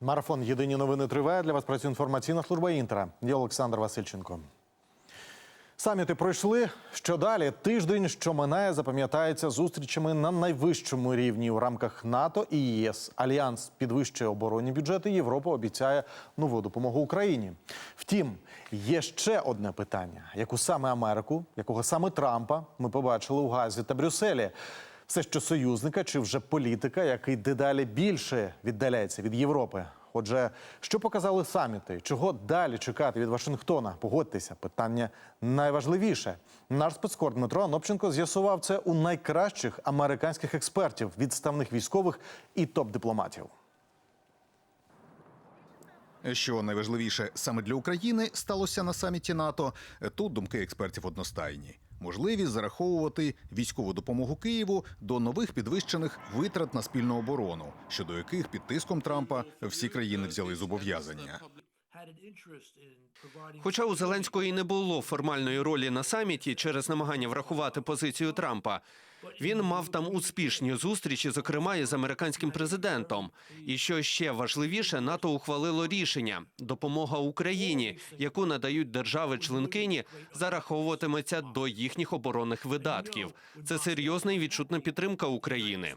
Марафон Єдині новини триває. Для вас працює інформаційна служба Інтера. Я Олександр Васильченко. Саміти пройшли. Що далі? Тиждень, що минає, запам'ятається зустрічами на найвищому рівні у рамках НАТО і ЄС. Альянс підвищує оборонні бюджети. Європа обіцяє нову допомогу Україні. Втім, є ще одне питання: яку саме Америку, якого саме Трампа ми побачили у Газі та Брюсселі. Все, що союзника чи вже політика, який дедалі більше віддаляється від Європи. Отже, що показали саміти? Чого далі чекати від Вашингтона? Погодьтеся, питання найважливіше. Наш спецкор Дмитро Анопченко з'ясував це у найкращих американських експертів, відставних військових і топ-дипломатів. Що найважливіше саме для України сталося на саміті НАТО. Тут думки експертів одностайні. Можливість зараховувати військову допомогу Києву до нових підвищених витрат на спільну оборону, щодо яких під тиском Трампа всі країни взяли зобов'язання. Хоча у Зеленського і не було формальної ролі на саміті через намагання врахувати позицію Трампа, він мав там успішні зустрічі, зокрема із американським президентом. І що ще важливіше, НАТО ухвалило рішення: допомога Україні, яку надають держави-членкині, зараховуватиметься до їхніх оборонних видатків. Це серйозна і відчутна підтримка України.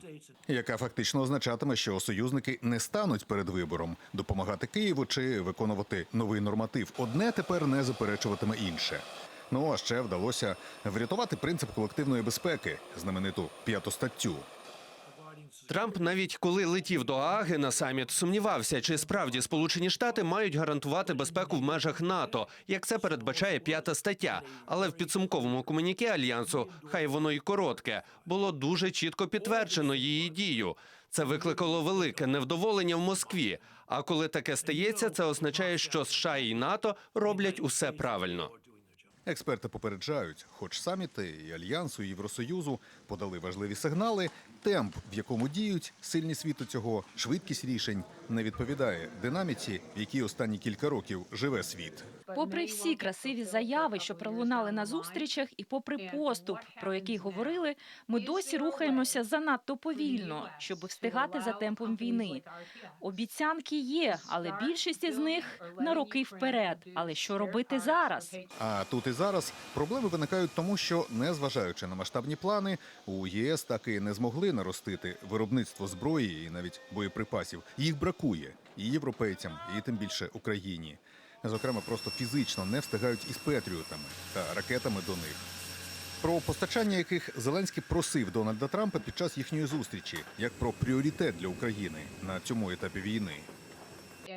яка фактично означатиме, що союзники не стануть перед вибором допомагати Києву чи виконувати новий норматив. Одне тепер не заперечуватиме інше. Ну а ще вдалося врятувати принцип колективної безпеки, знамениту п'яту статтю. Трамп навіть коли летів до Ааги на саміт, сумнівався, чи справді Сполучені Штати мають гарантувати безпеку в межах НАТО, як це передбачає п'ята стаття. Але в підсумковому комуніке альянсу, хай воно й коротке, було дуже чітко підтверджено її дію. Це викликало велике невдоволення в Москві. А коли таке стається, це означає, що США і НАТО роблять усе правильно. Експерти попереджають, хоч саміти і альянсу, і Євросоюзу подали важливі сигнали. Темп, в якому діють сильні світу цього, швидкість рішень не відповідає динаміці, в якій останні кілька років живе світ. Попри всі красиві заяви, що пролунали на зустрічах, і попри поступ, про який говорили, ми досі рухаємося занадто повільно, щоб встигати за темпом війни. Обіцянки є, але більшість із них на роки вперед. Але що робити зараз? А тут і зараз проблеми виникають тому, що, незважаючи на масштабні плани, у ЄС так і не змогли наростити виробництво зброї і навіть боєприпасів. Їх бракує і європейцям, і тим більше Україні. Зокрема, просто фізично не встигають із Петріотами та ракетами до них. Про постачання яких Зеленський просив Дональда Трампа під час їхньої зустрічі, як про пріоритет для України на цьому етапі війни.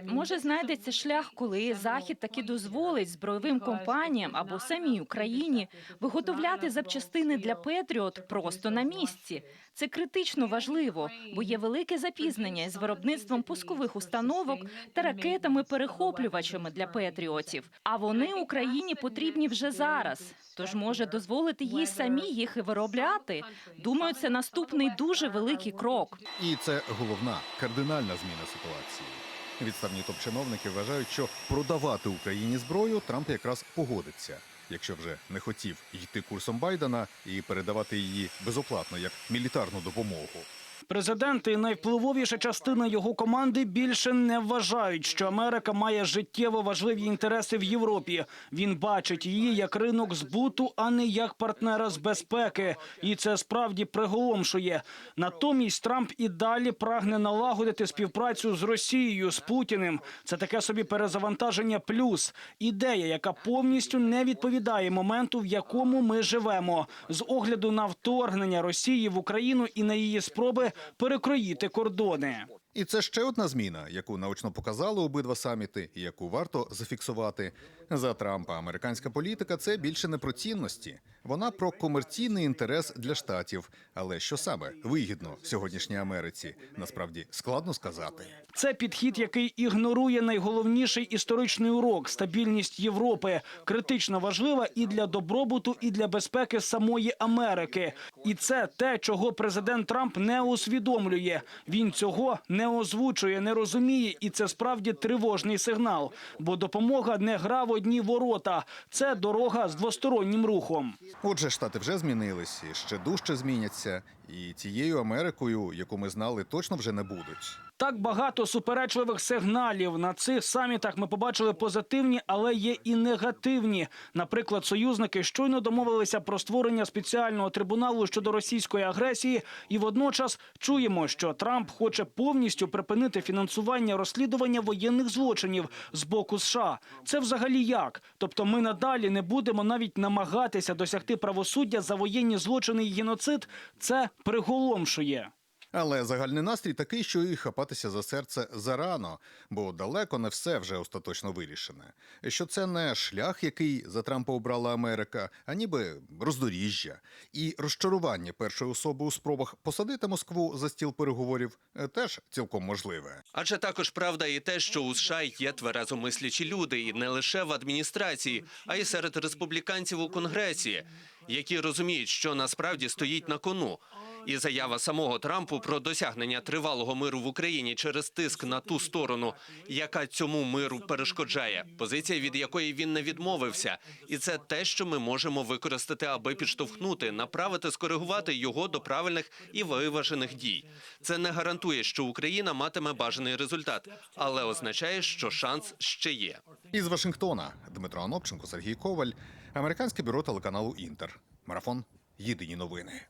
Може, знайдеться шлях, коли Захід таки дозволить збройовим компаніям або самій Україні виготовляти запчастини для Петріот просто на місці. Це критично важливо, бо є велике запізнення із виробництвом пускових установок та ракетами-перехоплювачами для Петріотів. А вони Україні потрібні вже зараз. Тож може дозволити їй самі їх і виробляти. Думаю, це наступний дуже великий крок. І це головна кардинальна зміна ситуації. Відставні топ-чиновники вважають, що продавати Україні зброю Трамп якраз погодиться, якщо вже не хотів йти курсом Байдена і передавати її безоплатно як мілітарну допомогу. Президент і найвпливовіша частина його команди більше не вважають, що Америка має життєво важливі інтереси в Європі. Він бачить її як ринок збуту, а не як партнера з безпеки. І це справді приголомшує. Натомість Трамп і далі прагне налагодити співпрацю з Росією з Путіним. Це таке собі перезавантаження. Плюс ідея, яка повністю не відповідає моменту, в якому ми живемо, з огляду на вторгнення Росії в Україну і на її спроби перекроїти кордони. І це ще одна зміна, яку наочно показали обидва саміти, і яку варто зафіксувати. За Трампа американська політика це більше не про цінності. Вона про комерційний інтерес для штатів. Але що саме вигідно сьогоднішній Америці? Насправді складно сказати. Це підхід, який ігнорує найголовніший історичний урок стабільність Європи, критично важлива і для добробуту, і для безпеки самої Америки. І це те, чого президент Трамп не усвідомлює. Він цього не озвучує, не розуміє, і це справді тривожний сигнал. Бо допомога не гра в одні ворота, це дорога з двостороннім рухом. Отже, штати вже змінились ще дужче зміняться. І тією Америкою, яку ми знали, точно вже не будуть. Так багато суперечливих сигналів на цих самітах ми побачили позитивні, але є і негативні. Наприклад, союзники щойно домовилися про створення спеціального трибуналу щодо російської агресії, і водночас чуємо, що Трамп хоче повністю припинити фінансування розслідування воєнних злочинів з боку США. Це взагалі як? Тобто, ми надалі не будемо навіть намагатися досягти правосуддя за воєнні злочини і геноцид. Це приголомшує. Але загальний настрій такий, що і хапатися за серце зарано, бо далеко не все вже остаточно вирішене. Що це не шлях, який за Трампа обрала Америка, а ніби роздоріжжя. І розчарування першої особи у спробах посадити Москву за стіл переговорів теж цілком можливе. Адже також правда і те, що у США є тверезомислячі люди, і не лише в адміністрації, а й серед республіканців у конгресі, які розуміють, що насправді стоїть на кону. І заява самого Трампу про досягнення тривалого миру в Україні через тиск на ту сторону, яка цьому миру перешкоджає, позиція від якої він не відмовився, і це те, що ми можемо використати, аби підштовхнути, направити, скоригувати його до правильних і виважених дій. Це не гарантує, що Україна матиме бажаний результат, але означає, що шанс ще є. Із Вашингтона Дмитро Анопченко, Сергій Коваль, американське бюро телеканалу Інтер. Марафон. Єдині новини.